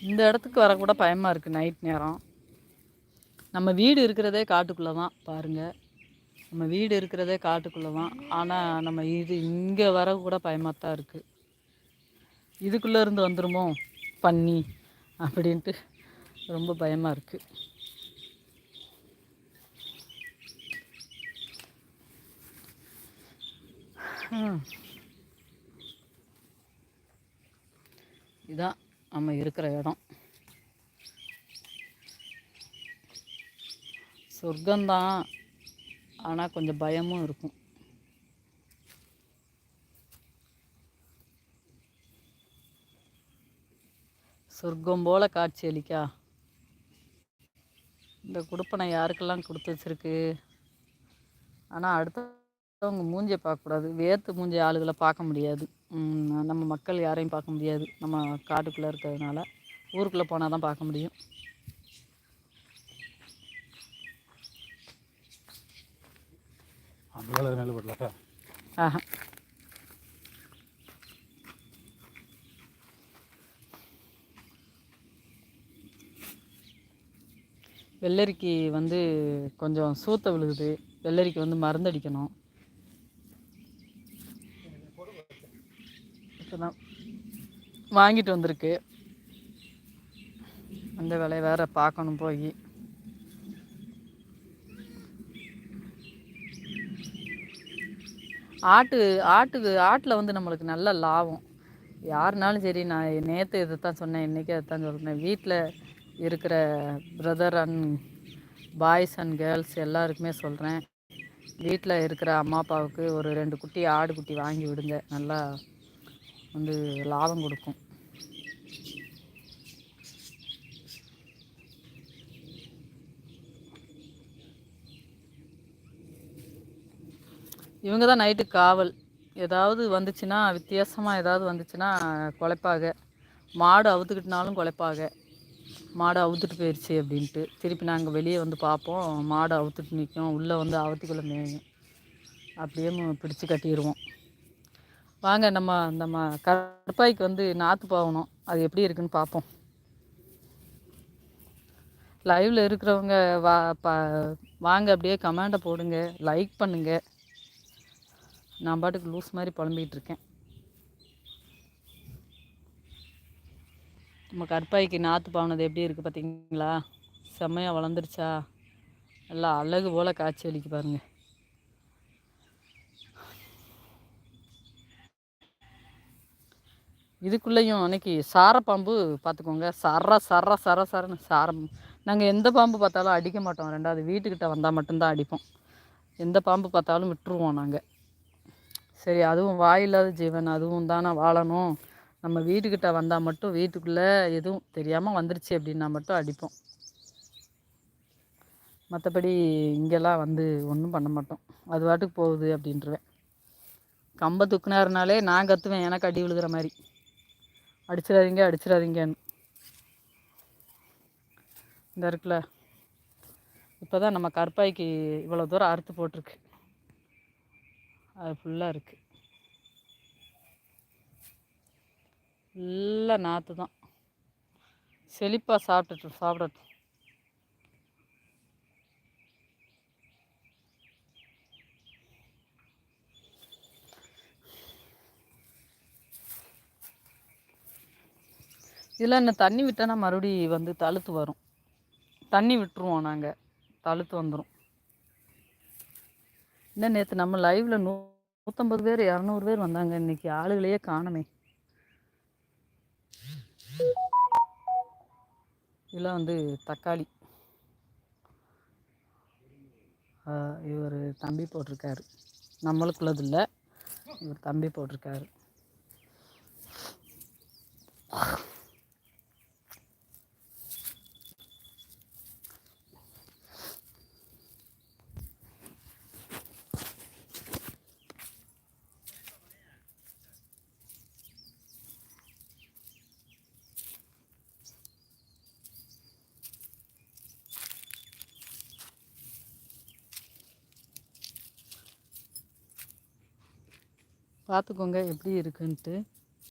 இந்த இடத்துக்கு வரக்கூட பயமாக இருக்குது நைட் நேரம். நம்ம வீடு இருக்கிறதே காட்டுக்குள்ளே தான் பாருங்கள் நம்ம வீடு இருக்கிறதே காட்டுக்குள்ளே தான் ஆனால் நம்ம இது இங்கே வர கூட பயமாக தான் இருக்குது இதுக்குள்ளே இருந்து வந்துடுமோ பன்னி அப்படின்ட்டு ரொம்ப பயமாக இருக்குது இதான். நம்ம இருக்கிற இடம். சொர்க்கம்தான். ஆனால் கொஞ்சம் பயமும் இருக்கும். சொர்க்கம் போல காட்சி அளிக்கா. இந்த குடுப்பனை யாருக்கெல்லாம் கொடுத்து வச்சிருக்கு? ஆனால் அடுத்த அடுத்தவங்க மூஞ்சியை பார்க்கக்கூடாது. வேத்து மூஞ்சி ஆளுகளை பார்க்க முடியாது. நம்ம மக்கள் யாரையும் பார்க்க முடியாது. நம்ம காட்டுக்குள்ளே இருக்கிறதுனால. ஊருக்குள்ளே போனால் தான் பார்க்க முடியும். ஆஹா. வெள்ளரிக்கு வந்து கொஞ்சம் சூத்த விழுகுது. வெள்ளரிக்கு வந்து மருந்தடிக்கணும். இப்போதான் வாங்கிட்டு வந்திருக்கு. அந்த வேலையை வேற பார்க்கணும் போய். ஆட்டு ஆட்டுக்கு ஆட்டில் வந்து நம்மளுக்கு நல்ல லாபம். யாருனாலும் சரி நான் நேற்று இதை தான் சொன்னேன் இன்றைக்கி அதை தான் சொல்கிறேன் வீட்டில் இருக்கிற brother and boys and girls எல்லாருக்குமே சொல்கிறேன் வீட்டில் இருக்கிற அம்மா அப்பாவுக்கு ஒரு ரெண்டு குட்டி ஆடு குட்டி வாங்கி விடுங்க. நல்லா வந்து லாபம் கொடுக்கும். இவங்க தான் நைட்டு காவல். ஏதாவது வந்துச்சுன்னா வித்தியாசமாக ஏதாவது வந்துச்சுன்னா குலைப்பாக மாடு அவுத்துக்கிட்டனாலும் குலைப்பாக மாடு அவுத்துட்டு போயிடுச்சு அப்படின்ட்டு. திருப்பி நாங்கள் வெளியே வந்து பார்ப்போம். மாடு அவுத்துட்டு நிற்கும். உள்ளே வந்து அவத்திக்குள்ளே மேயும். அப்படியே பிடிச்சி கட்டிடுவோம் வாங்க நம்ம நம்ம கற்பாய்க்கு வந்து நாற்று போகணும் அது எப்படி இருக்குன்னு பார்ப்போம் லைவில் இருக்கிறவங்க வா ப வாங்க அப்படியே கமெண்டை போடுங்க லைக் பண்ணுங்கள் நான் பாட்டுக்கு லூஸ் மாதிரி புலம்பிகிட்டு இருக்கேன். நம்ம கற்பாய்க்கு நாற்று பாவனது எப்படி இருக்குது பார்த்தீங்களா செம்மையாக வளர்ந்துருச்சா? நல்லா அழகு போல் காட்சி அளிக்கு பாருங்கள் இதுக்குள்ளேயும் அன்னைக்கு பாம்பு பார்த்துக்கோங்க. சர சர சர சரன்னு சாரம். நாங்கள் எந்த பாம்பு பார்த்தாலும் அடிக்க மாட்டோம். ரெண்டாவது வீட்டுக்கிட்ட வந்தால் மட்டும்தான் அடிப்போம். எந்த பாம்பு பார்த்தாலும் விட்டுருவோம் நாங்கள் சரி அதுவும் வாயில்லாத ஜீவன். அதுவும் தானே வாழணும். நம்ம வீட்டுக்கிட்ட வந்தால் மட்டும் வீட்டுக்குள்ளே எதுவும் தெரியாமல் வந்துருச்சு அப்படின்னா மட்டும் அடிப்போம். மற்றபடி இங்கெல்லாம் வந்து ஒன்றும் பண்ண மாட்டோம். அது பாட்டுக்கு போகுது அப்படின்றவேன். கம்பை துக்குனாருனாலே நான் கற்றுவேன் எனக்கு அடி விழுகிற மாதிரி. அடிச்சிடாதீங்க அடிச்சிடாதீங்கன்னு. இந்த இருக்குல்ல இப்போ தான் நம்ம கற்பாய்க்கு இவ்வளோ தூரம் அறுத்து போட்டிருக்கு. அது ஃபுல்லாக இருக்குது ஃபுல்லாக நாற்று தான் செழிப்பாக சாப்பிட்டுட்டு சாப்பிடட்டும். இதில் என்ன தண்ணி விட்டோன்னா மறுபடி வந்து தழுத்து வரும். தண்ணி விட்டுருவோம் நாங்கள் தழுத்து வந்துடும் இன்னும் நேற்று நம்ம லைவில் நூ நூற்றம்பது பேர் இரநூறு பேர் வந்தாங்க. இன்றைக்கி ஆளுகளையே காணமே. இதெல்லாம் வந்து தக்காளி. இவர் தம்பி போட்டிருக்காரு. நம்மளுக்குள்ளது இல்லை இவர் தம்பி போட்டிருக்காரு. பார்த்துக்கோங்க எப்படி இருக்குன்ட்டு.